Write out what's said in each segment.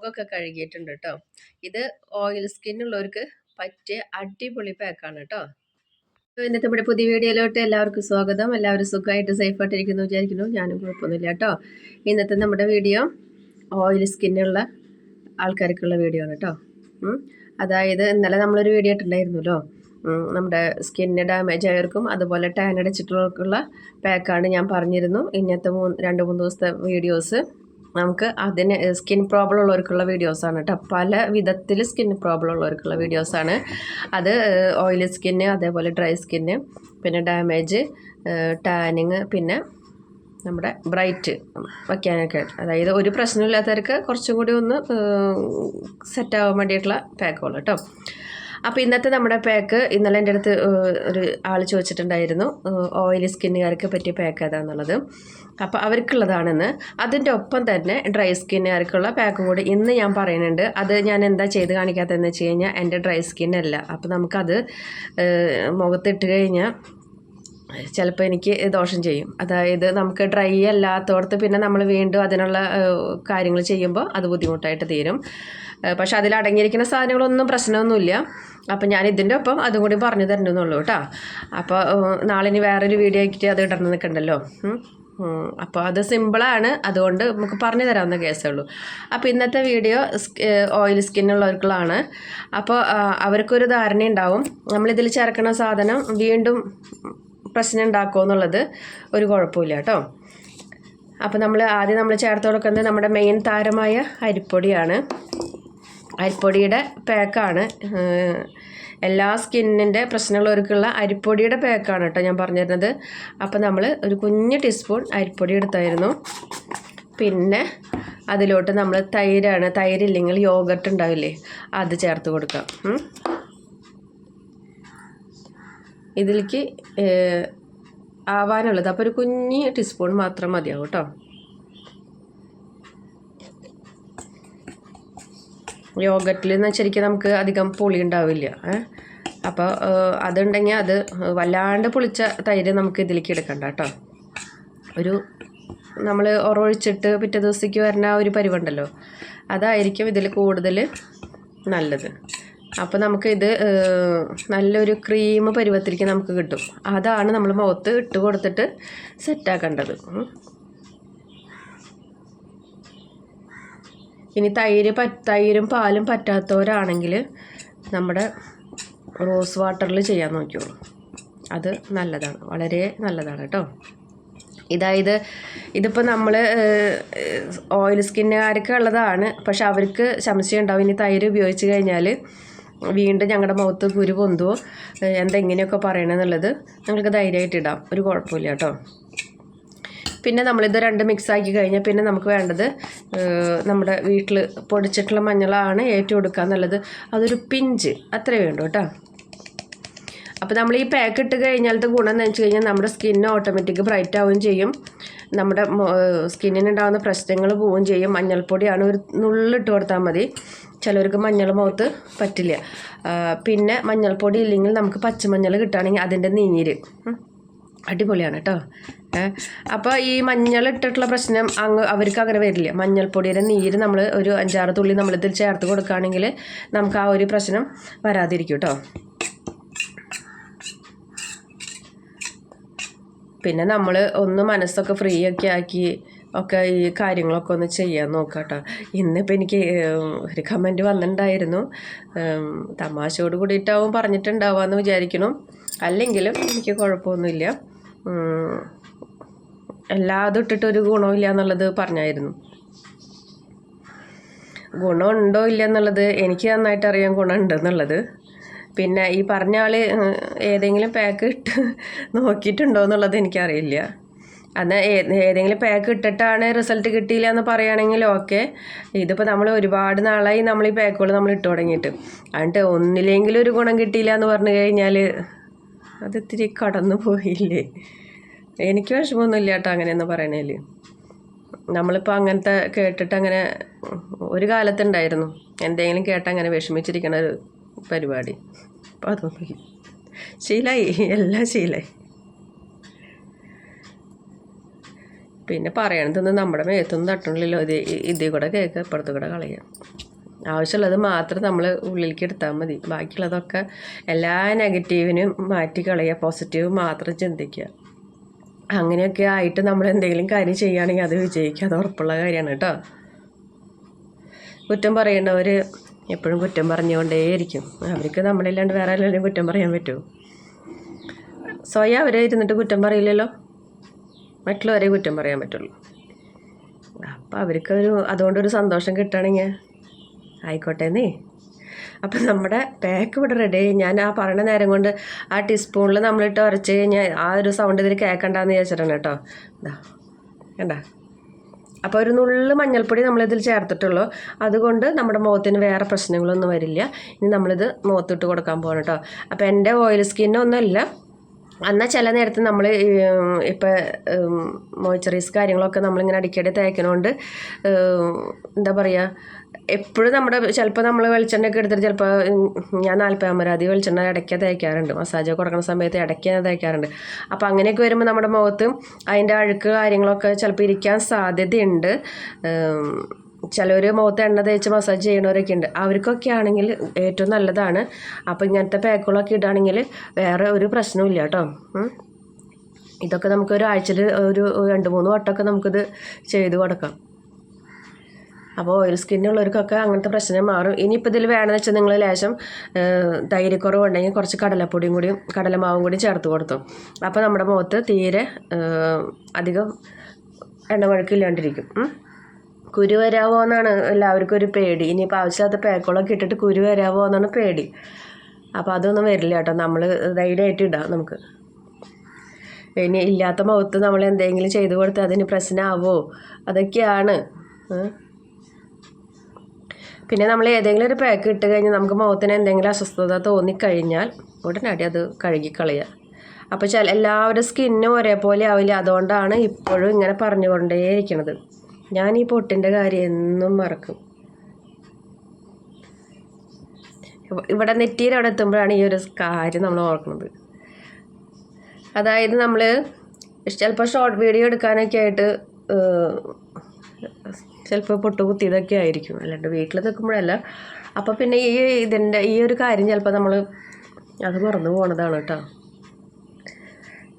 മുഖമൊക്കെ കഴുകിയിട്ടുണ്ട് കേട്ടോ ഇത് ഓയിൽ സ്കിന്നുള്ളവർക്ക് പറ്റിയ അടിപൊളി പാക്കാണ് കേട്ടോ ഇന്നത്തെ നമ്മുടെ പുതിയ വീഡിയോയിലോട്ട് എല്ലാവർക്കും സ്വാഗതം. എല്ലാവരും സുഖമായിട്ട് സേഫായിട്ടിരിക്കുന്നു വിചാരിക്കുന്നു. ഞാനും കുഴപ്പമൊന്നുമില്ല കേട്ടോ ഇന്നത്തെ നമ്മുടെ വീഡിയോ ഓയിൽ സ്കിന്നുള്ള ആൾക്കാർക്കുള്ള വീഡിയോ ആണ് കേട്ടോ. അതായത് ഇന്നലെ നമ്മളൊരു വീഡിയോ ഇട്ടുണ്ടായിരുന്നല്ലോ നമ്മുടെ സ്കിന്നിന് ഡാമേജ് ആയവർക്കും അതുപോലെ ടാൻ അടിച്ചിട്ടുള്ളവർക്കുള്ള പാക്കാണ് ഞാൻ പറഞ്ഞിരുന്നു. ഇന്നത്തെ മൂന്ന് രണ്ട് മൂന്ന് ദിവസത്തെ വീഡിയോസ് നമുക്ക് അതിന് സ്കിൻ പ്രോബ്ലം ഉള്ളവർക്കുള്ള വീഡിയോസാണ് കേട്ടോ. പല വിധത്തിൽ സ്കിൻ പ്രോബ്ലം ഉള്ളവർക്കുള്ള വീഡിയോസാണ്. അത് ഓയിലി സ്കിന്ന് അതേപോലെ ഡ്രൈ സ്കിന്ന് പിന്നെ ഡാമേജ് ടാനിങ് പിന്നെ നമ്മുടെ ബ്രൈറ്റ് വയ്ക്കാനൊക്കെ. അതായത് ഒരു പ്രശ്നമില്ലാത്തവർക്ക് കുറച്ചും കൂടി ഒന്ന് സെറ്റ് ആവാൻ വേണ്ടിയിട്ടുള്ള പാക്കുകൾ കേട്ടോ. അപ്പോൾ ഇന്നത്തെ നമ്മുടെ പാക്ക് ഇന്നലെ എന്റെ അടുത്ത് ഒരു ആൾ ചോദിച്ചിട്ടുണ്ടായിരുന്നു ഓയിലി സ്കിന്നുകാർക്ക് പറ്റിയ പാക്ക് ഏതാണെന്നുള്ളത് അപ്പോൾ അവർക്കുള്ളതാണെന്ന്. അതിന്റെ ഒപ്പം തന്നെ ഡ്രൈ സ്കിന്നുകാർക്കുള്ള പാക്കും കൂടി ഇന്ന് ഞാൻ പറയുന്നുണ്ട്. അത് ഞാൻ എന്താ ചെയ്ത് കാണിക്കാത്തതെന്ന് വെച്ച് കഴിഞ്ഞാൽ എന്റെ ഡ്രൈ സ്കിന്നല്ല അപ്പോൾ നമുക്കത് മുഖത്തിട്ട് കഴിഞ്ഞാൽ ചിലപ്പോൾ എനിക്ക് ദോഷം ചെയ്യും. അതായത് നമുക്ക് ഡ്രൈ അല്ലാത്തോടത്ത് പിന്നെ നമ്മൾ വീണ്ടും അതിനുള്ള കാര്യങ്ങൾ ചെയ്യുമ്പോൾ അത് ബുദ്ധിമുട്ടായിട്ട് തീരും. പക്ഷെ അതിൽ അടങ്ങിയിരിക്കുന്ന സാധനങ്ങളൊന്നും പ്രശ്നമൊന്നുമില്ല. അപ്പം ഞാൻ ഇതിന്റെ ഒപ്പം അതും കൂടി പറഞ്ഞു തരണമെന്നുള്ളൂ കേട്ടോ. അപ്പോൾ നാളെ ഇനി വേറൊരു വീഡിയോ ആക്കിയിട്ട് അത് ഇടണം നിൽക്കണ്ടല്ലോ. അപ്പോൾ അത് സിമ്പിളാണ്. അതുകൊണ്ട് നമുക്ക് പറഞ്ഞു തരാവുന്ന കേസേ ഉള്ളൂ. അപ്പോൾ ഇന്നത്തെ വീഡിയോ ഓയിൽ സ്കിന്നുള്ളവർക്കുള്ളതാണ്. അപ്പോൾ അവർക്കൊരു ധാരണ ഉണ്ടാവും നമ്മളിതിൽ ചേർക്കുന്ന സാധനം വീണ്ടും പ്രശ്നം ഉണ്ടാക്കുമോ എന്നുള്ളത് ഒരു കുഴപ്പമില്ല കേട്ടോ. അപ്പോൾ നമ്മൾ ആദ്യം നമ്മൾ ചേർത്ത് കൊടുക്കുന്നത് നമ്മുടെ മെയിൻ താരമായ അരിപ്പൊടിയാണ്. അരിപ്പൊടിയുടെ പാക്കാണ് എല്ലാ സ്കിന്നിന്റെ പ്രശ്നമുള്ളവർക്കുള്ള അരിപ്പൊടിയുടെ പാക്കാണ് കേട്ടോ ഞാൻ പറഞ്ഞിരുന്നത്. അപ്പോൾ നമ്മൾ ഒരു കുഞ്ഞ് ടീസ്പൂൺ അരിപ്പൊടി എടുത്തായിരുന്നു. പിന്നെ അതിലോട്ട് നമ്മൾ തൈരാണ്. തൈരില്ലെങ്കിൽ യോഗർട്ട് ഉണ്ടാവില്ലേ അത് ചേർത്ത് കൊടുക്കാം. ഇതിലേക്ക് ആവാനുള്ളത്. അപ്പോൾ ഒരു കുഞ്ഞ് ടീസ്പൂൺ മാത്രം മതിയാവും കേട്ടോ. യോഗട്ടിൽ എന്ന് ശരിക്കും നമുക്ക് അധികം പുളി ഉണ്ടാവില്ല അപ്പോൾ അതുണ്ടെങ്കിൽ അത് വല്ലാണ്ട് പുളിച്ച തൈര് നമുക്ക് ഇതിലേക്ക് എടുക്കണ്ട കേട്ടോ. ഒരു നമ്മൾ ഉറവൊഴിച്ചിട്ട് പിറ്റേ ദിവസത്തേക്ക് വരുന്ന ആ ഒരു പരിവുണ്ടല്ലോ അതായിരിക്കും ഇതിൽ കൂടുതൽ നല്ലത്. അപ്പോൾ നമുക്ക് ഇത് നല്ലൊരു ക്രീം പരുവത്തിലേക്ക് നമുക്ക് കിട്ടും. അതാണ് നമ്മൾ മുഖത്ത് ഇട്ട് കൊടുത്തിട്ട് സെറ്റാക്കേണ്ടത് ഇനി തൈര് തൈരും പാലും പറ്റാത്തവരാണെങ്കിൽ നമ്മുടെ റോസ് വാട്ടറിൽ ചെയ്യാൻ നോക്കിയോളൂ അത് നല്ലതാണ്. വളരെ നല്ലതാണ് കേട്ടോ. ഇതായത് ഇതിപ്പോൾ നമ്മൾ ഓയിൽ സ്കിന്നുകാർക്ക് ഉള്ളതാണ്. പക്ഷെ അവർക്ക് സംശയം ഉണ്ടാവും. ഇനി തൈര് ഉപയോഗിച്ച് കഴിഞ്ഞാൽ വീണ്ടും ഞങ്ങളുടെ മുഖത്ത് കുരു പൊന്തുവോ? എന്തെങ്ങനെയൊക്കെ പറയണമെന്നുള്ളത് നിങ്ങൾക്ക് ധൈര്യമായിട്ട് ഇടാം. ഒരു കുഴപ്പമില്ല കേട്ടോ. പിന്നെ നമ്മളിത് രണ്ട് മിക്സ് ആക്കി കഴിഞ്ഞാൽ പിന്നെ നമുക്ക് വേണ്ടത് നമ്മുടെ വീട്ടിൽ പൊടിച്ചിട്ടുള്ള മഞ്ഞളാണ് ഏറ്റവും എടുക്കുക എന്നുള്ളത് അതൊരു പിഞ്ച്. അത്രേ വേണ്ടു കേട്ടോ. അപ്പോൾ നമ്മൾ ഈ പാക്ക് ഇട്ട് കഴിഞ്ഞാലത്തെ ഗുണം എന്ന് വെച്ച് കഴിഞ്ഞാൽ നമ്മുടെ സ്കിന്ന് ഓട്ടോമാറ്റിക് ബ്രൈറ്റ് ആവുകയും ചെയ്യും. നമ്മുടെ സ്കിന്നിനുണ്ടാകുന്ന പ്രശ്നങ്ങൾ പോവുകയും ചെയ്യും. മഞ്ഞൾപ്പൊടിയാണ് ഒരു നുള്ളിട്ട് കൊടുത്താൽ മതി. ചിലവർക്ക് മഞ്ഞൾ മുഖത്ത് പറ്റില്ല. പിന്നെ മഞ്ഞൾപ്പൊടി ഇല്ലെങ്കിൽ നമുക്ക് പച്ചമഞ്ഞൾ കിട്ടുകയാണെങ്കിൽ അതിന്റെ നീര്. അടിപൊളിയാണ് കേട്ടോ അപ്പോൾ ഈ മഞ്ഞൾ ഇട്ടിട്ടുള്ള പ്രശ്നം അങ്ങ് അവർക്ക് അങ്ങനെ വരില്ല. മഞ്ഞൾപ്പൊടിയുടെ നീര് നമ്മൾ ഒരു അഞ്ചാറ് തുള്ളി നമ്മൾ ഇതിൽ ചേർത്ത് കൊടുക്കുകയാണെങ്കിൽ നമുക്ക് ആ ഒരു പ്രശ്നം വരാതിരിക്കും കേട്ടോ പിന്നെ നമ്മൾ ഒന്ന് മനസ്സൊക്കെ ഫ്രീ ഒക്കെ ആക്കി ഒക്കെ ഈ കാര്യങ്ങളൊക്കെ ഒന്ന് ചെയ്യാൻ നോക്കാം കേട്ടോ ഇന്നിപ്പോൾ എനിക്ക് ഒരു കമന്റ് വന്നിട്ടുണ്ടായിരുന്നു. തമാശയോട് കൂടിയിട്ടാവും പറഞ്ഞിട്ടുണ്ടാവാമെന്ന് വിചാരിക്കണം അല്ലെങ്കിലും എനിക്ക് കുഴപ്പമൊന്നുമില്ല. എല്ലാതും ഇട്ടിട്ട് ഒരു ഗുണമില്ല എന്നുള്ളത് പറഞ്ഞായിരുന്നു. ഗുണമുണ്ടോ ഇല്ല എന്നുള്ളത് എനിക്ക് നന്നായിട്ട് അറിയാം ഗുണമുണ്ട് എന്നുള്ളത് പിന്നെ ഈ പറഞ്ഞ ആൾ ഏതെങ്കിലും പാക്ക് ഇട്ട് നോക്കിയിട്ടുണ്ടോ എന്നുള്ളത് എനിക്കറിയില്ല. അന്ന് ഏതെങ്കിലും പാക്ക് ഇട്ടിട്ടാണ് റിസൾട്ട് കിട്ടിയില്ല എന്ന് പറയുകയാണെങ്കിൽ ഓക്കെ ഇതിപ്പോൾ നമ്മൾ ഒരുപാട് നാളായി നമ്മൾ ഈ പാക്കുകൾ നമ്മൾ ഇട്ട് തുടങ്ങിയിട്ട്. എന്നിട്ട് ഒന്നിലെങ്കിലും ഒരു ഗുണം കിട്ടിയില്ല എന്ന് പറഞ്ഞു കഴിഞ്ഞാൽ അത് ഇത്തിരി കടന്നു പോയില്ലേ? എനിക്ക് വിഷമമൊന്നുമില്ല കേട്ടോ അങ്ങനെയെന്ന് പറയണേൽ നമ്മളിപ്പോൾ അങ്ങനത്തെ കേട്ടിട്ട് അങ്ങനെ ഒരു കാലത്തുണ്ടായിരുന്നു. എന്തെങ്കിലും കേട്ട് അങ്ങനെ വിഷമിച്ചിരിക്കണ ഒരു പരിപാടി. അപ്പോൾ അതൊന്നുമില്ല ശീലായി. എല്ലാം ശീലായി. പിന്നെ പറയണതൊന്നും നമ്മുടെ മേത്തൊന്നും തട്ടണില്ലല്ലോ. ഇത് ഇതിൽ കൂടെ കേൾക്കുക ഇപ്പുറത്ത് കൂടെ കളയാം. ആവശ്യമുള്ളത് മാത്രം നമ്മൾ ഉള്ളിലേക്ക് എടുത്താൽ മതി. ബാക്കിയുള്ളതൊക്കെ എല്ലാ നെഗറ്റീവിനും മാറ്റി കളയുക പോസിറ്റീവ് മാത്രം ചിന്തിക്കുക. അങ്ങനെയൊക്കെ ആയിട്ട് നമ്മൾ എന്തെങ്കിലും കാര്യം ചെയ്യുകയാണെങ്കിൽ അത് വിജയിക്കുക. അത് ഉറപ്പുള്ള കാര്യമാണ് കേട്ടോ. കുറ്റം പറയേണ്ടവർ എപ്പോഴും കുറ്റം പറഞ്ഞുകൊണ്ടേയിരിക്കും. അവർക്ക് നമ്മളില്ലാണ്ട് വേറെ ആരെങ്കിലും കുറ്റം പറയാൻ പറ്റുമോ സ്വയം അവരെ ഇരുന്നിട്ട് കുറ്റം പറയില്ലല്ലോ? മറ്റുള്ളവരെ കുറ്റം പറയാൻ പറ്റുള്ളൂ. അപ്പം അവർക്കൊരു അതുകൊണ്ടൊരു സന്തോഷം കിട്ടുകയാണെങ്കിൽ ആയിക്കോട്ടെ നീ അപ്പം നമ്മുടെ പാക്ക് ഇവിടെ റെഡി ഞാൻ ആ പറഞ്ഞ നേരം കൊണ്ട് ആ ടീസ്പൂണിൽ നമ്മളിട്ട് ഉരച്ച് കഴിഞ്ഞാൽ ആ ഒരു സൗണ്ട് ഇതിൽ കേൾക്കണ്ടെന്ന് വിചാരിച്ചിട്ടാണ് കേട്ടോ. ഇതാ കണ്ട? അപ്പോൾ ഒരു നുള്ളു മഞ്ഞൾപ്പൊടി നമ്മളിതിൽ ചേർത്തിട്ടുള്ളൂ. അതുകൊണ്ട് നമ്മുടെ മുഖത്തിന് വേറെ പ്രശ്നങ്ങളൊന്നും വരില്ല. ഇനി നമ്മളിത് മുഖത്തിട്ട് കൊടുക്കാൻ പോകണം കേട്ടോ. അപ്പോൾ എന്റെ ഓയിൽ സ്കിന്നൊന്നുമല്ല എന്നാൽ ചില നേരത്ത് നമ്മൾ ഇപ്പോൾ മോയ്ച്ചറൈസ് കാര്യങ്ങളൊക്കെ നമ്മളിങ്ങനെ അടിക്കടി തേക്കണോണ്ട് എന്താ പറയുക എപ്പോഴും നമ്മുടെ ചിലപ്പോൾ നമ്മൾ വെളിച്ചെണ്ണയൊക്കെ എടുത്തിട്ട് ചിലപ്പോൾ ഞാൻ നാൽപ്പതാമരാതി വെളിച്ചെണ്ണ ഇടയ്ക്ക് തേക്കാറുണ്ട്. മസാജ് കൊടുക്കുന്ന സമയത്ത് ഇടയ്ക്ക് തേക്കാറുണ്ട്. അപ്പോൾ അങ്ങനെയൊക്കെ വരുമ്പോൾ നമ്മുടെ മുഖത്ത് അതിന്റെ അഴുക്ക് കാര്യങ്ങളൊക്കെ ചിലപ്പോൾ ഇരിക്കാൻ സാധ്യതയുണ്ട്. ചിലർ മുഖത്ത് എണ്ണ തേച്ച് മസാജ് ചെയ്യണവരൊക്കെ ഉണ്ട്. അവർക്കൊക്കെ ആണെങ്കിൽ ഏറ്റവും നല്ലതാണ്. അപ്പോൾ ഇങ്ങനത്തെ പാക്കുകളൊക്കെ ഇടുകയാണെങ്കിൽ വേറെ ഒരു പ്രശ്നവും ഇല്ല കേട്ടോ. ഇതൊക്കെ നമുക്ക് ഒരു ആഴ്ചയിൽ ഒരു രണ്ട് മൂന്ന് വട്ടമൊക്കെ നമുക്കിത് ചെയ്ത് കൊടുക്കാം. അപ്പോൾ ഓയിൽ സ്കിന്നുള്ളവർക്കൊക്കെ അങ്ങനത്തെ പ്രശ്നം മാറും. ഇനിയിപ്പോൾ ഇതിൽ വേണമെന്ന് വെച്ചാൽ നിങ്ങൾ ലേശം തൈര്യക്കുറവുണ്ടെങ്കിൽ കുറച്ച് കടലപ്പൊടിയും കൂടി കടലമാവും കൂടി ചേർത്ത് കൊടുത്തു. അപ്പോൾ നമ്മുടെ മുഖത്ത് തീരെ അധികം എണ്ണവഴുക്കില്ലാണ്ടിരിക്കും കുരു വരാവോ എന്നാണ് എല്ലാവർക്കും ഒരു പേടി. ഇനിയിപ്പോൾ ആവശ്യമില്ലാത്ത പേക്കോളൊക്കെ ഇട്ടിട്ട് കുരു വരാവോ എന്നാണ് പേടി. അപ്പോൾ അതൊന്നും വരില്ല കേട്ടോ. നമ്മൾ ധൈര്യമായിട്ട് ഇടാം നമുക്ക്. ഇനി ഇല്ലാത്ത മുഖത്ത് നമ്മൾ എന്തെങ്കിലും ചെയ്തു കൊടുത്താൽ അതിന് പ്രശ്നമാവോ അതൊക്കെയാണ്. പിന്നെ നമ്മൾ ഏതെങ്കിലും ഒരു പാക്ക് ഇട്ട് കഴിഞ്ഞാൽ നമുക്ക് മുഖത്തിന് എന്തെങ്കിലും അസ്വസ്ഥത തോന്നിക്കഴിഞ്ഞാൽ ഉടനടി അത് കഴുകിക്കളയുക. അപ്പോൾ ചില എല്ലാവരുടെ സ്കിന്നും ഒരേപോലെ ആവില്ല. അതുകൊണ്ടാണ് ഇപ്പോഴും ഇങ്ങനെ പറഞ്ഞുകൊണ്ടേയിരിക്കുന്നത് ഞാൻ ഈ പൊട്ടിന്റെ കാര്യം എന്നും മറക്കും. ഇവിടെ നെറ്റിയിൽ അവിടെ എത്തുമ്പോഴാണ് ഈ ഒരു കാര്യം നമ്മൾ ഓർക്കുന്നത്. അതായത് നമ്മൾ ചിലപ്പോൾ ഷോർട്ട് വീഡിയോ എടുക്കാനൊക്കെ ആയിട്ട് ചിലപ്പോൾ പൊട്ട് കുത്തിയതൊക്കെ ആയിരിക്കും. അല്ലാണ്ട് വീട്ടിൽ നിൽക്കുമ്പോഴല്ല അപ്പോൾ പിന്നെ ഈ ഇതിന്റെ ഈ ഒരു കാര്യം ചിലപ്പോൾ നമ്മൾ അത് മറന്നു പോണതാണ് കേട്ടോ.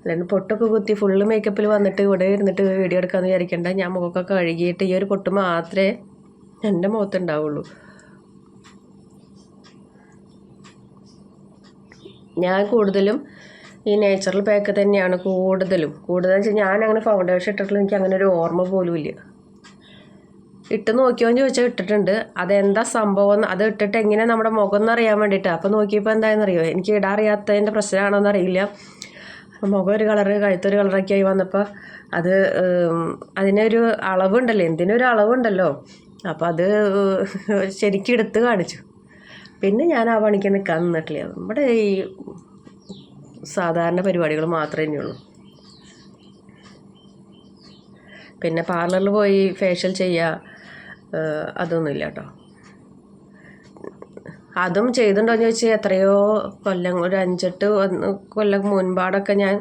അല്ലെങ്കിൽ പൊട്ടൊക്കെ കുത്തി ഫുള്ള് മേക്കപ്പിൽ വന്നിട്ട് ഇവിടെ ഇരുന്നിട്ട് വീഡിയോ എടുക്കാമെന്ന് വിചാരിക്കേണ്ട. ഞാൻ മുഖമൊക്കെ കഴുകിയിട്ട് ഈ ഒരു പൊട്ട് മാത്രമേ എന്റെ മുഖത്തുണ്ടാവുള്ളൂ. ഞാൻ കൂടുതലും ഈ നേച്ചുറൽ പാക്ക് തന്നെയാണ് കൂടുതലും. കൂടുതലെന്ന് വെച്ചാൽ ഞാൻ അങ്ങനെ ഫൗണ്ടേഷൻ ഇട്ടിട്ടുള്ള എനിക്ക് അങ്ങനെ ഒരു ഓർമ്മ പോലും ഇല്ല. ഇട്ട് നോക്കിയോന്ന് ചോദിച്ചാൽ ഇട്ടിട്ടുണ്ട്. അതെന്താ സംഭവം? അത് ഇട്ടിട്ട് എങ്ങനെ നമ്മുടെ മുഖം എന്നറിയാൻ വേണ്ടിയിട്ട് അപ്പോൾ നോക്കിയപ്പോൾ എന്താണെന്നറിയോ എനിക്ക് ഇടാറിയാത്തതിന്റെ പ്രശ്നമാണോ എന്നറിയില്ല മുഖം ഒരു കളറ് കഴുത്തൊരു കളറൊക്കെ ആയി വന്നപ്പോൾ അത് അതിനൊരു അളവുണ്ടല്ലോ. എന്തിനൊരു അളവുണ്ടല്ലോ. അപ്പോൾ അത് ശരിക്കും എടുത്ത് കാണിച്ചു. പിന്നെ ഞാൻ ആ പണിക്ക് നിൽക്കാൻ നിന്നിട്ടില്ല. നമ്മുടെ ഈ സാധാരണ പരിപാടികൾ മാത്രമേ ഉള്ളൂ പിന്നെ പാർലറിൽ പോയി ഫേഷ്യൽ ചെയ്യുക അതൊന്നുമില്ല കേട്ടോ അതും ചെയ്തിട്ടുണ്ടോ എന്ന് ചോദിച്ചാൽ എത്രയോ കൊല്ലം ഒരു അഞ്ചെട്ട് കൊല്ലം മുൻപാടൊക്കെ ഞാൻ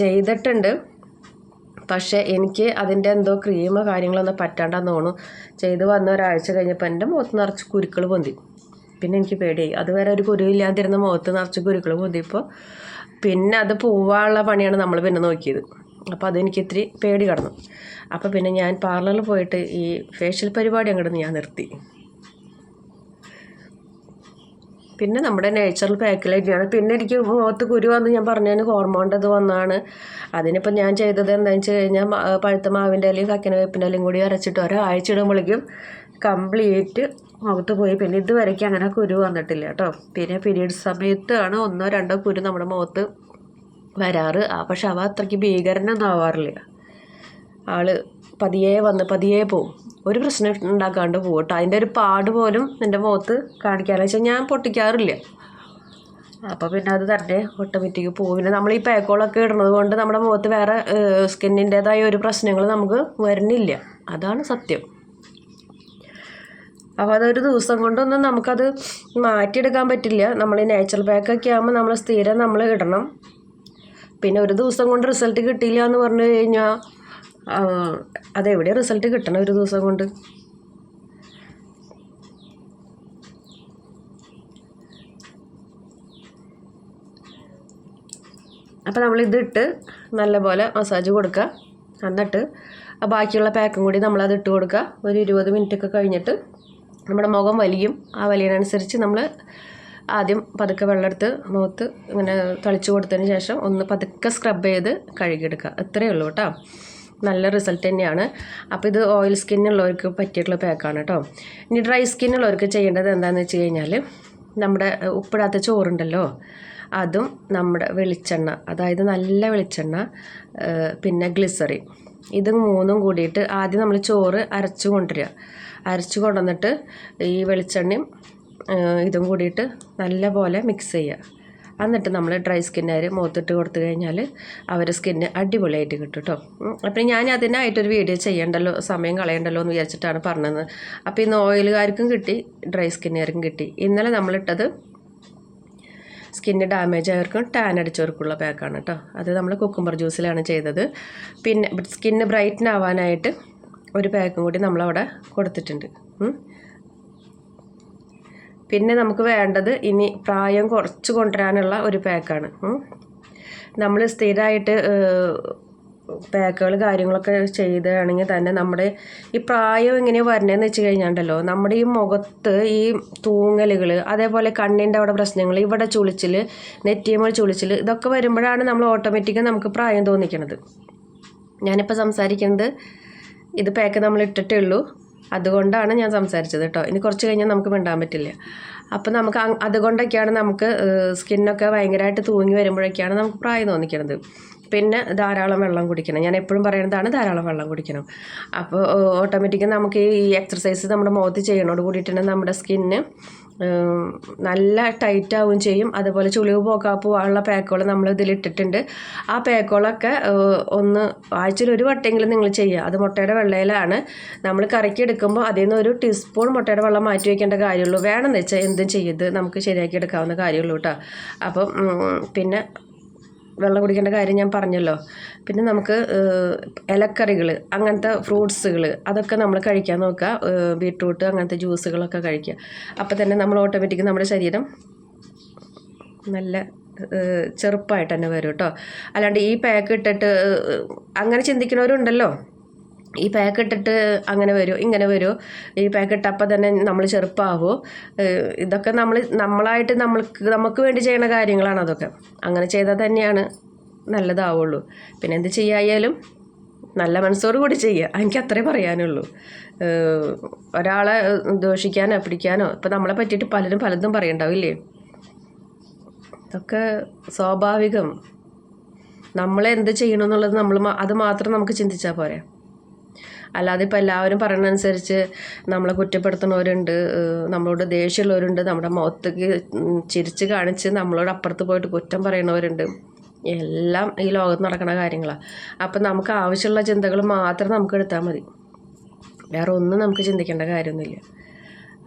ചെയ്തിട്ടുണ്ട്. പക്ഷേ എനിക്ക് അതിന്റെ എന്തോ ക്രീമോ കാര്യങ്ങളൊന്നും പറ്റാണ്ടെന്ന് തോന്നുന്നു. ചെയ്ത് വന്ന ഒരാഴ്ച കഴിഞ്ഞപ്പോൾ എന്റെ മുഖത്ത് നിറച്ച് കുരുക്കൾ പൊന്തി. പിന്നെ എനിക്ക് പേടിയായി. അതുവരെ ഒരു കുരുവില്ലാതിരുന്ന മുഖത്ത് നിറച്ച് കുരുക്കൾ പൊന്തിയപ്പോൾ പിന്നെ അത് പോവാനുള്ള പണിയാണ് നമ്മൾ പിന്നെ നോക്കിയത്. അപ്പോൾ അതെനിക്ക് ഇത്തിരി പേടി കടന്നു. അപ്പോൾ പിന്നെ ഞാൻ പാർലറിൽ പോയിട്ട് ഈ ഫേഷ്യൽ പരിപാടി അങ്ങോട്ട് ഞാൻ നിർത്തി. പിന്നെ നമ്മുടെ നേച്ചുറൽ പാക്കിലേക്കാണ് പിന്നെ എനിക്ക് മുഖത്ത് കുരു വന്ന് ഞാൻ പറഞ്ഞതിന് ഹോർമോണിന്റെ ഇത് വന്നാണ്. അതിനിപ്പോൾ ഞാൻ ചെയ്തത് എന്താണെന്ന് വെച്ച് കഴിഞ്ഞാൽ പഴുത്ത മാവിന്റെ ഇലയും കക്കന വേപ്പിന്റെ ഇലയും കൂടി അരച്ചിട്ട് ഒരാഴ്ച ഇടുമ്പോഴേക്കും കംപ്ലീറ്റ് മുഖത്ത് പോയി. പിന്നെ ഇതുവരേക്കും അങ്ങനെ കുരു വന്നിട്ടില്ല കേട്ടോ. പിന്നെ പീരീഡ് സമയത്താണ് ഒന്നോ രണ്ടോ കുരു നമ്മുടെ മുഖത്ത് വരാറ്. പക്ഷെ അവ അത്രയ്ക്ക് ഭീകരനൊന്നും ആവാറില്ല ആൾ പതിയെ വന്ന് പതിയെ പോവും. ഒരു പ്രശ്നം ഉണ്ടാക്കാണ്ട് പോകും കേട്ടോ അതിന്റെ ഒരു പാട് പോലും എന്റെ മുഖത്ത് കാണിക്കാറില്ല. വെച്ചാൽ ഞാൻ പൊട്ടിക്കാറില്ല. അപ്പോൾ പിന്നെ അത് തന്നെ ഓട്ടോമാറ്റിക് പോകും പിന്നെ നമ്മൾ ഈ പാക്കോളൊക്കെ ഇടുന്നത് കൊണ്ട് നമ്മുടെ മുഖത്ത് വേറെ സ്കിന്നിന്റേതായ ഒരു പ്രശ്നങ്ങൾ നമുക്ക് വരുന്നില്ല. അതാണ് സത്യം. അപ്പോൾ അതൊരു ദിവസം കൊണ്ടൊന്നും നമുക്കത് മാറ്റിയെടുക്കാൻ പറ്റില്ല. നമ്മൾ ഈ നാച്ചുറൽ പാക്കൊക്കെ ആകുമ്പോൾ നമ്മൾ സ്ഥിരം നമ്മൾ ഇടണം. പിന്നെ ഒരു ദിവസം കൊണ്ട് റിസൾട്ട് കിട്ടിയില്ല എന്ന് പറഞ്ഞു കഴിഞ്ഞാൽ അതെവിടെ റിസൾട്ട് കിട്ടണം ഒരു ദിവസം കൊണ്ട്? അപ്പോൾ നമ്മൾ ഇതിട്ട് നല്ലപോലെ മസാജ് കൊടുക്കുക. എന്നിട്ട് ബാക്കിയുള്ള പാക്കും കൂടി നമ്മളത് ഇട്ട് കൊടുക്കുക. ഒരു ഇരുപത് മിനിറ്റൊക്കെ കഴിഞ്ഞിട്ട് നമ്മുടെ മുഖം വലിയും. ആ വലിയതിനനുസരിച്ച് നമ്മൾ ആദ്യം പതുക്കെ വെള്ളമെടുത്ത് മുഖത്ത് ഇങ്ങനെ തളിച്ചു കൊടുത്തതിന് ശേഷം ഒന്ന് പതുക്കെ സ്ക്രബ് ചെയ്ത് കഴുകിയെടുക്കുക. ഇത്രയേ ഉള്ളൂ കേട്ടോ. നല്ല റിസൾട്ട് തന്നെയാണ്. അപ്പോൾ ഇത് ഓയിൽ സ്കിന്നുള്ളവർക്ക് പറ്റിയിട്ടുള്ള പാക്കാണ് കേട്ടോ. ഇനി ഡ്രൈ സ്കിന്നുള്ളവർക്ക് ചെയ്യേണ്ടത് എന്താണെന്ന് വെച്ച് കഴിഞ്ഞാൽ നമ്മുടെ ഉപ്പിടാത്ത ചോറുണ്ടല്ലോ അതും നമ്മുടെ വെളിച്ചെണ്ണ അതായത് നല്ല വെളിച്ചെണ്ണ പിന്നെ ഗ്ലിസറി ഇത് മൂന്നും കൂടിയിട്ട് ആദ്യം നമ്മൾ ചോറ് അരച്ചു കൊണ്ടുവരിക. അരച്ചു കൊണ്ടുവന്നിട്ട് ഈ വെളിച്ചെണ്ണയും ഇതും കൂടിയിട്ട് നല്ല പോലെ മിക്സ് ചെയ്യുക. എന്നിട്ട് നമ്മൾ ഡ്രൈ സ്കിന്നുകാർ മുഖത്തിട്ട് കൊടുത്തു കഴിഞ്ഞാൽ അവരുടെ സ്കിന്ന് അടിപൊളിയായിട്ട് കിട്ടും കേട്ടോ. അപ്പം ഞാൻ അതിനായിട്ടൊരു വീഡിയോ ചെയ്യണ്ടല്ലോ സമയം കളയണ്ടല്ലോ എന്ന് വിചാരിച്ചിട്ടാണ് പറഞ്ഞത്. അപ്പോൾ ഇന്ന് ഓയിലുകാർക്കും കിട്ടി ഡ്രൈ സ്കിന്നുകാർക്കും കിട്ടി. ഇന്നലെ നമ്മളിട്ടത് സ്കിന്ന് ഡാമേജ് ആയവർക്കും ടാൻ അടിച്ചവർക്കുള്ള പാക്കാണ് കേട്ടോ. അത് നമ്മൾ കുക്കുംബർ ജ്യൂസിലാണ് ചെയ്തത്. പിന്നെ സ്കിന്ന് ബ്രൈറ്റൻ ആവാനായിട്ട് ഒരു പാക്കും കൂടി നമ്മളവിടെ കൊടുത്തിട്ടുണ്ട്. പിന്നെ നമുക്ക് വേണ്ടത് ഇനി പ്രായം കുറച്ച് കൊണ്ടുവരാനുള്ള ഒരു പാക്കാണ്. നമ്മൾ സ്ഥിരമായിട്ട് പാക്കുകൾ കാര്യങ്ങളൊക്കെ ചെയ്താണെങ്കിൽ തന്നെ നമ്മുടെ ഈ പ്രായം എങ്ങനെയാണ് വരണേന്ന് വെച്ച് കഴിഞ്ഞാണ്ടല്ലോ നമ്മുടെ ഈ മുഖത്ത് ഈ തൂങ്ങലുകൾ അതേപോലെ കണ്ണിന്റെ അവിടെ പ്രശ്നങ്ങൾ ഇവിടെ ചുളിച്ചിൽ നെറ്റിയമ്മൾ ചുളിച്ചിൽ ഇതൊക്കെ വരുമ്പോഴാണ് നമ്മൾ ഓട്ടോമാറ്റിക്കായി നമുക്ക് പ്രായം തോന്നിക്കണത്. ഞാനിപ്പോൾ സംസാരിക്കുന്നത് ഇത് പാക്ക് നമ്മൾ ഇട്ടിട്ടേ ഉള്ളൂ. അതുകൊണ്ടാണ് ഞാൻ സംസാരിച്ചത് കേട്ടോ. ഇനി കുറച്ച് കഴിഞ്ഞാൽ നമുക്ക് മിണ്ടാൻ പറ്റില്ല. അപ്പോൾ നമുക്ക് അതുകൊണ്ടൊക്കെയാണ് നമുക്ക് സ്കിന്നൊക്കെ ഭയങ്കരമായിട്ട് തൂങ്ങി വരുമ്പോഴൊക്കെയാണ് നമുക്ക് പ്രായം തോന്നിക്കുന്നത് പിന്നെ ധാരാളം വെള്ളം കുടിക്കണം. ഞാൻ എപ്പോഴും പറയുന്നതാണ് ധാരാളം വെള്ളം കുടിക്കണം. അപ്പോൾ ഓട്ടോമാറ്റിക്കലി നമുക്ക് ഈ എക്സസൈസ് നമ്മുടെ മുഖത്ത് ചെയ്യണോട് കൂടിയിട്ടുണ്ടെങ്കിൽ നമ്മുടെ സ്കിന്ന് നല്ല ടൈറ്റ് ആവുകയും ചെയ്യും. അതുപോലെ ചുളിവ് പോകാപ്പോവാനുള്ള പാക്കുകൾ നമ്മൾ ഇതിലിട്ടിട്ടുണ്ട് ആ പാക്കുകളൊക്കെ ഒന്ന് ആഴ്ചയിൽ ഒരു വട്ടെങ്കിലും നിങ്ങൾ ചെയ്യുക. അത് മുട്ടയുടെ വെള്ളയിലാണ്. നമ്മൾ കറിക്ക് എടുക്കുമ്പോൾ അതിൽ നിന്ന് ഒരു ടീസ്പൂൺ മുട്ടയുടെ വെള്ളം മാറ്റി വയ്ക്കേണ്ട കാര്യമുള്ളൂ. വേണമെന്ന് വെച്ചാൽ എന്തും ചെയ്ത് നമുക്ക് ശരിയാക്കി എടുക്കാവുന്ന കാര്യമുള്ളൂ കേട്ടോ. അപ്പം പിന്നെ വെള്ളം കുടിക്കേണ്ട കാര്യം ഞാൻ പറഞ്ഞല്ലോ. പിന്നെ നമുക്ക് ഇലക്കറികൾ അങ്ങനത്തെ ഫ്രൂട്ട്സുകൾ അതൊക്കെ നമ്മൾ കഴിക്കാൻ നോക്കുക. ബീട്രൂട്ട് അങ്ങനത്തെ ജ്യൂസുകളൊക്കെ കഴിക്കുക. അപ്പോൾ തന്നെ നമ്മൾ ഓട്ടോമാറ്റിക് നമ്മുടെ ശരീരം നല്ല ചെറുപ്പമായിട്ട് തന്നെ വരും കേട്ടോ അല്ലാണ്ട് ഈ പാക്ക് ഇട്ടിട്ട് അങ്ങനെ ചിന്തിക്കുന്നവരുണ്ടല്ലോ. ഈ പാക്ക് ഇട്ടിട്ട് അങ്ങനെ വരുമോ ഇങ്ങനെ വരുമോ ഈ പാക്ക് അപ്പം തന്നെ നമ്മൾ ചെറുപ്പമാവോ ഇതൊക്കെ നമ്മൾ നമ്മളായിട്ട് നമ്മൾക്ക് നമുക്ക് വേണ്ടി ചെയ്യുന്ന കാര്യങ്ങളാണ് അതൊക്കെ. അങ്ങനെ ചെയ്താൽ തന്നെയാണ് നല്ലതാവുള്ളൂ. പിന്നെ എന്ത് ചെയ്യായാലും നല്ല മനസ്സോട് കൂടി ചെയ്യുക എനിക്ക് അത്രേ പറയാനുള്ളൂ. ഒരാളെ ദോഷിക്കാനോ പിടിക്കാനോ ഇപ്പം നമ്മളെ പറ്റിയിട്ട് പലരും പലതും പറയണ്ടാവില്ലേ? ഇതൊക്കെ സ്വാഭാവികം. നമ്മളെന്ത് ചെയ്യണമെന്നുള്ളത് നമ്മൾ അത് മാത്രം നമുക്ക് ചിന്തിച്ചാൽ പോരെ. അല്ലാതെ ഇപ്പോൾ എല്ലാവരും പറയുന്നതനുസരിച്ച് നമ്മളെ കുറ്റപ്പെടുത്തുന്നവരുണ്ട് നമ്മളോട് ദേഷ്യമുള്ളവരുണ്ട് നമ്മുടെ മുഖത്തേക്ക് ചിരിച്ച് കാണിച്ച് നമ്മളോട് അപ്പുറത്ത് പോയിട്ട് കുറ്റം പറയുന്നവരുണ്ട്. എല്ലാം ഈ ലോകത്ത് നടക്കുന്ന കാര്യങ്ങളാണ് അപ്പം നമുക്ക് ആവശ്യമുള്ള ചിന്തകൾ മാത്രം നമുക്ക് എടുത്താൽ മതി. വേറെ ഒന്നും നമുക്ക് ചിന്തിക്കേണ്ട കാര്യമൊന്നുമില്ല.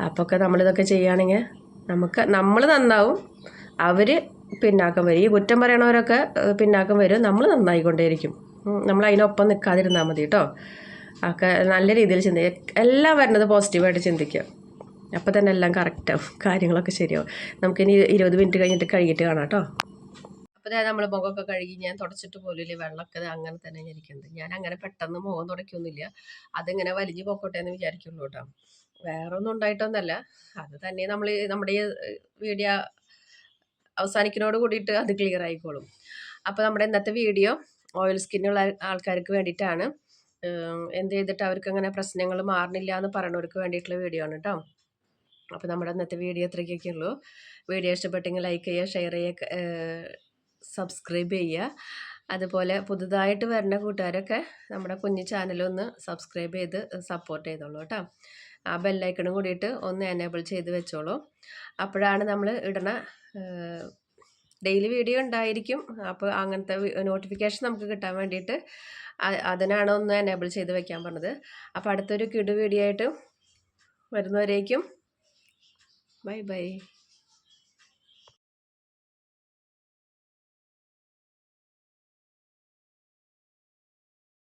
അപ്പോൾ ഒക്കെ നമ്മളിതൊക്കെ ചെയ്യുകയാണെങ്കിൽ നമുക്ക് നമ്മൾ നന്നാവും അവർ പിന്നാക്കം വരും. ഈ കുറ്റം പറയണവരൊക്കെ പിന്നാക്കം വരും. നമ്മൾ നന്നായിക്കൊണ്ടേയിരിക്കും. നമ്മൾ അതിനൊപ്പം നിൽക്കാതിരുന്നാൽ മതി കേട്ടോ. ഒക്കെ നല്ല രീതിയിൽ ചിന്തിക്കുക എല്ലാം വരുന്നത് പോസിറ്റീവായിട്ട് ചിന്തിക്കുക. അപ്പോൾ തന്നെ എല്ലാം കറക്റ്റാവും കാര്യങ്ങളൊക്കെ ശരിയാവും. നമുക്കിനി ഇരുപത് മിനിറ്റ് കഴിഞ്ഞിട്ട് കഴുകിയിട്ട് കാണാം കേട്ടോ. അപ്പോൾ നമ്മൾ മുഖമൊക്കെ കഴുകി ഞാൻ തുടച്ചിട്ട് പോലില്ലേ വെള്ളമൊക്കെ അങ്ങനെ തന്നെ ഇരിക്കുന്നത് ഞാൻ അങ്ങനെ പെട്ടെന്ന് മുഖം തുടയ്ക്കൊന്നുമില്ല. അതിങ്ങനെ വലിഞ്ഞു പോക്കോട്ടെ എന്ന് വിചാരിക്കുള്ളൂ കേട്ടോ. വേറെ ഒന്നും ഉണ്ടായിട്ടൊന്നല്ല. അത് തന്നെ നമ്മൾ നമ്മുടെ വീഡിയോ അവസാനിക്കുന്നതോട് കൂടിയിട്ട് അത് ക്ലിയർ ആയിക്കോളും. അപ്പോൾ നമ്മുടെ ഇന്നത്തെ വീഡിയോ ഓയിൽ സ്കിന്നുള്ള ആൾക്കാർക്ക് വേണ്ടിയിട്ടാണ്. എന്ത് ചെയ്തിട്ട് അവർക്ക് അങ്ങനെ പ്രശ്നങ്ങൾ മാറണില്ല എന്ന് പറയുന്നവർക്ക് വേണ്ടിയിട്ടുള്ള വീഡിയോ ആണ് കേട്ടോ അപ്പോൾ നമ്മുടെ ഇന്നത്തെ വീഡിയോ ഇത്രയ്ക്കൊക്കെ ഉള്ളൂ. വീഡിയോ ഇഷ്ടപ്പെട്ടെങ്കിൽ ലൈക്ക് ചെയ്യുക ഷെയർ ചെയ്യുക സബ്സ്ക്രൈബ് ചെയ്യുക. അതുപോലെ പുതുതായിട്ട് വരുന്ന കൂട്ടുകാരൊക്കെ നമ്മുടെ കുഞ്ഞു ചാനലൊന്ന് സബ്സ്ക്രൈബ് ചെയ്ത് സപ്പോർട്ട് ചെയ്തോളൂ കേട്ടോ ആ ബെല്ലൈക്കണും കൂടിയിട്ട് ഒന്ന് എനേബിൾ ചെയ്ത് വെച്ചോളൂ. അപ്പോഴാണ് നമ്മൾ ഇടണ ഡെയിലി വീഡിയോ ഉണ്ടായിരിക്കും. അപ്പോൾ അങ്ങനത്തെ നോട്ടിഫിക്കേഷൻ നമുക്ക് കിട്ടാൻ വേണ്ടിയിട്ട് അതിനാണ് ഒന്ന് എനേബിൾ ചെയ്ത് വെക്കാൻ പറഞ്ഞത്. അപ്പോൾ അടുത്തൊരു കിടു വീഡിയോ ആയിട്ട് വരുന്നവരേക്കും ബൈ ബൈ.